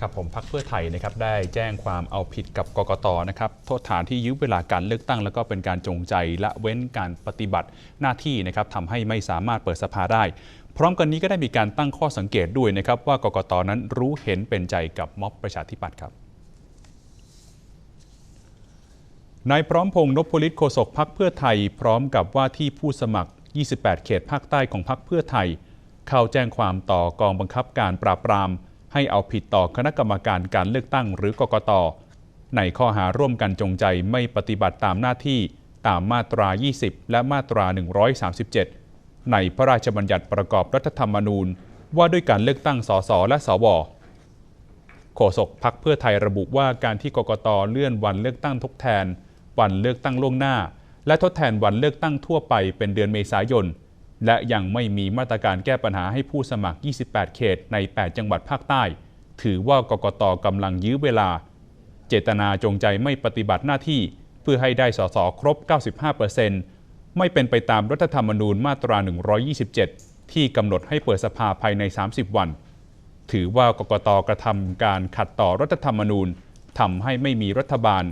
ครับผมพักเพื่อไทยนะครับได้แจ้งความเอาผิดกับกกตนะครับโทษฐานที่ยื้อเวลาการเลือกตั้ง แล้วก็เป็นการจงใจละเว้นการปฏิบัติหน้าที่นะครับทำให้ไม่สามารถเปิดสภาได้ พร้อมกันนี้ก็ได้มีการตั้งข้อสังเกตด้วยนะครับว่ากกตนั้นรู้เห็นเป็นใจกับม็อบประชาธิปัตย์ครับนายพร้อมพงษ์นพลิตโฆษกพักเพื่อไทย พร้อมกับว่าที่ผู้สมัคร 28 เขตภาคใต้ของพักเพื่อไทย เข้าแจ้งความต่อกองบังคับการปราบปราม ให้เอาผิดต่อคณะกรรมการการเลือกตั้งหรือกกต ในข้อหาร่วมกันจงใจไม่ปฏิบัติตามหน้าที่ตามมาตรา 20 และมาตรา 137 ในพระราชบัญญัติประกอบรัฐธรรมนูญ ว่าด้วยการเลือกตั้งสสและสวโฆษกพักเพื่อไทยระบุว่าการที่กกตเลื่อนวันเลือกตั้งทดแทน วันเลือกตั้งล่วงหน้า และทดแทนวันเลือกตั้งทั่วไปเป็นเดือนเมษายน และยังไม่มีมาตรการแก้ปัญหาให้ผู้สมัคร 28 เขตใน 8 จังหวัดภาคใต้ ถือว่ากกตกำลังยื้อเวลา เจตนาจงใจไม่ปฏิบัติหน้าที่ เพื่อให้ได้สสครบ 95%ไม่เป็นไปตามรัฐธรรมนูญมาตรา 127 ที่กำหนดให้เปิดสภาภายใน 30 วัน ถือว่ากกตกระทำการขัดต่อรัฐธรรมนูญทำให้ไม่มีรัฐบาล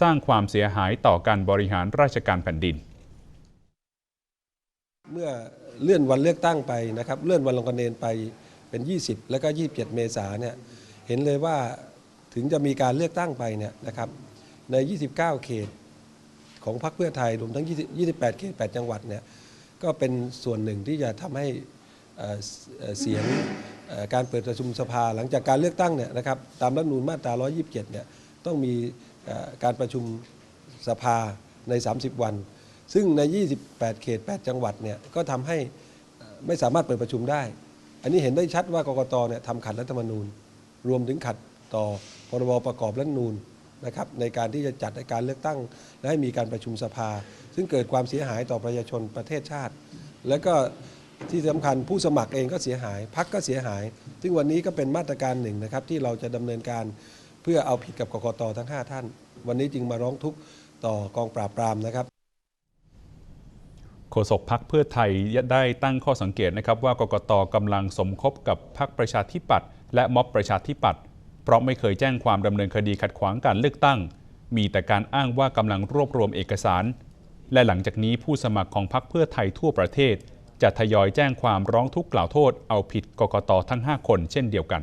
สร้างความเสียหายต่อการบริหารราชการแผ่นดิน เมื่อเลื่อนวันเลือกตั้งไปนะครับ เลื่อนวันลงคะแนนไปเป็น 20 แล้วก็ 27 เมษาเนี่ยเห็นเลยว่าถึงจะมีการเลือกตั้งไปเนี่ยนะครับใน 29 เขตของพรรคเพื่อไทยรวมทั้ง 28 เขต 8 จังหวัดเนี่ยก็เป็นส่วนหนึ่งที่จะทำให้เสียงการเปิดประชุมสภาหลังจากการเลือกตั้งเนี่ยนะครับตามรัฐมนูญมาตรา 127 เนี่ยต้องมีการประชุมสภาใน 30 วัน ซึ่งใน 28 เขต 8 จังหวัดเนี่ยก็ทำให้ไม่สามารถเปิดประชุมได้ อันนี้เห็นได้ชัดว่ากกตเนี่ยทำขัดรัฐธรรมนูญ รวมถึงขัดต่อพรบประกอบรัฐธรรมนูญนะครับในการที่จะจัดให้การเลือกตั้ง และให้มีการประชุมสภา ซึ่งเกิดความเสียหายต่อประชาชนประเทศชาติ แล้วก็ที่สำคัญผู้สมัครเองก็เสียหายพักก็เสียหาย ซึ่งวันนี้ก็เป็นมาตรการหนึ่งนะครับที่เราจะดำเนินการเพื่อเอาผิดกับกกตทั้ง 5 ท่าน วันนี้จึงมาร้องทุกข์ต่อกองปราบปรามนะครับ โฆษกพักเพื่อไทยได้ตั้งข้อสังเกตนะครับว่ากกตกำลังสมคบกับพักประชาธิปัตย์และม็อบประชาธิปัตย์เพราะไม่เคยแจ้งความดำเนินคดีขัดขวางการเลือกตั้ง มีแต่การอ้างว่ากำลังรวบรวมเอกสาร และหลังจากนี้ผู้สมัครของพักเพื่อไทยทั่วประเทศ จะทยอยแจ้งความร้องทุกข์กล่าวโทษ เอาผิดกกตทั้ง 5 คนเช่นเดียวกัน